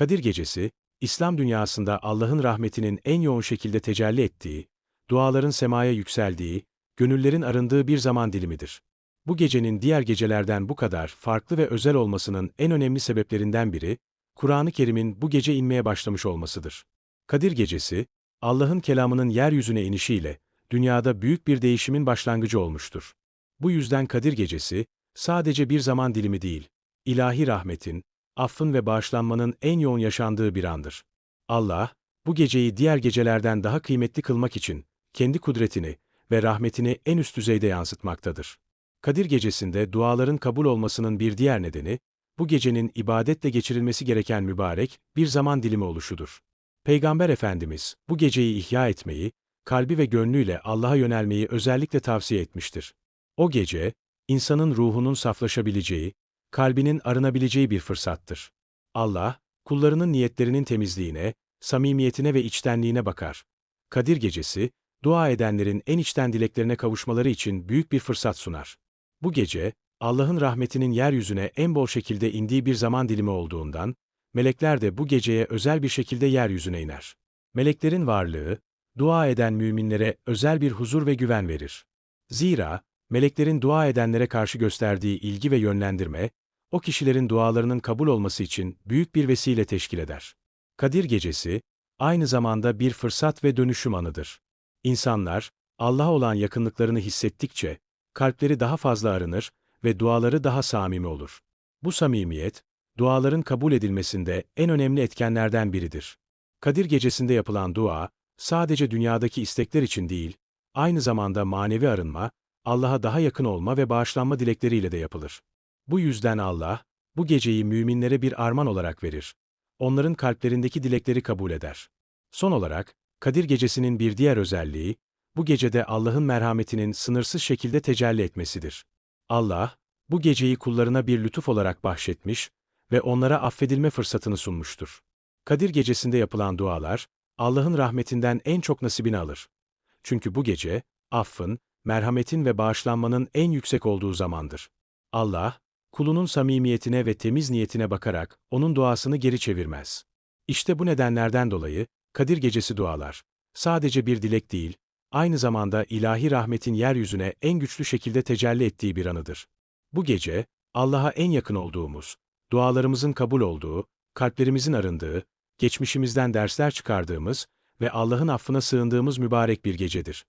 Kadir Gecesi, İslam dünyasında Allah'ın rahmetinin en yoğun şekilde tecelli ettiği, duaların semaya yükseldiği, gönüllerin arındığı bir zaman dilimidir. Bu gecenin diğer gecelerden bu kadar farklı ve özel olmasının en önemli sebeplerinden biri, Kur'an-ı Kerim'in bu gece inmeye başlamış olmasıdır. Kadir Gecesi, Allah'ın kelamının yeryüzüne inişiyle, dünyada büyük bir değişimin başlangıcı olmuştur. Bu yüzden Kadir Gecesi, sadece bir zaman dilimi değil, ilahi rahmetin, affın ve bağışlanmanın en yoğun yaşandığı bir andır. Allah, bu geceyi diğer gecelerden daha kıymetli kılmak için, kendi kudretini ve rahmetini en üst düzeyde yansıtmaktadır. Kadir Gecesi'nde duaların kabul olmasının bir diğer nedeni, bu gecenin ibadetle geçirilmesi gereken mübarek bir zaman dilimi oluşudur. Peygamber Efendimiz, bu geceyi ihya etmeyi, kalbi ve gönlüyle Allah'a yönelmeyi özellikle tavsiye etmiştir. O gece, insanın ruhunun saflaşabileceği, kalbinin arınabileceği bir fırsattır. Allah, kullarının niyetlerinin temizliğine, samimiyetine ve içtenliğine bakar. Kadir Gecesi, dua edenlerin en içten dileklerine kavuşmaları için büyük bir fırsat sunar. Bu gece, Allah'ın rahmetinin yeryüzüne en bol şekilde indiği bir zaman dilimi olduğundan, melekler de bu geceye özel bir şekilde yeryüzüne iner. Meleklerin varlığı, dua eden müminlere özel bir huzur ve güven verir. Zira, meleklerin dua edenlere karşı gösterdiği ilgi ve yönlendirme, o kişilerin dualarının kabul olması için büyük bir vesile teşkil eder. Kadir Gecesi, aynı zamanda bir fırsat ve dönüşüm anıdır. İnsanlar, Allah'a olan yakınlıklarını hissettikçe, kalpleri daha fazla arınır ve duaları daha samimi olur. Bu samimiyet, duaların kabul edilmesinde en önemli etkenlerden biridir. Kadir Gecesi'nde yapılan dua, sadece dünyadaki istekler için değil, aynı zamanda manevi arınma, Allah'a daha yakın olma ve bağışlanma dilekleriyle de yapılır. Bu yüzden Allah, bu geceyi müminlere bir armağan olarak verir. Onların kalplerindeki dilekleri kabul eder. Son olarak, Kadir Gecesi'nin bir diğer özelliği, bu gecede Allah'ın merhametinin sınırsız şekilde tecelli etmesidir. Allah, bu geceyi kullarına bir lütuf olarak bahşetmiş ve onlara affedilme fırsatını sunmuştur. Kadir Gecesi'nde yapılan dualar, Allah'ın rahmetinden en çok nasibini alır. Çünkü bu gece, affın, merhametin ve bağışlanmanın en yüksek olduğu zamandır. Allah, kulunun samimiyetine ve temiz niyetine bakarak onun duasını geri çevirmez. İşte bu nedenlerden dolayı, Kadir Gecesi dualar, sadece bir dilek değil, aynı zamanda ilahi rahmetin yeryüzüne en güçlü şekilde tecelli ettiği bir anıdır. Bu gece, Allah'a en yakın olduğumuz, dualarımızın kabul olduğu, kalplerimizin arındığı, geçmişimizden dersler çıkardığımız ve Allah'ın affına sığındığımız mübarek bir gecedir.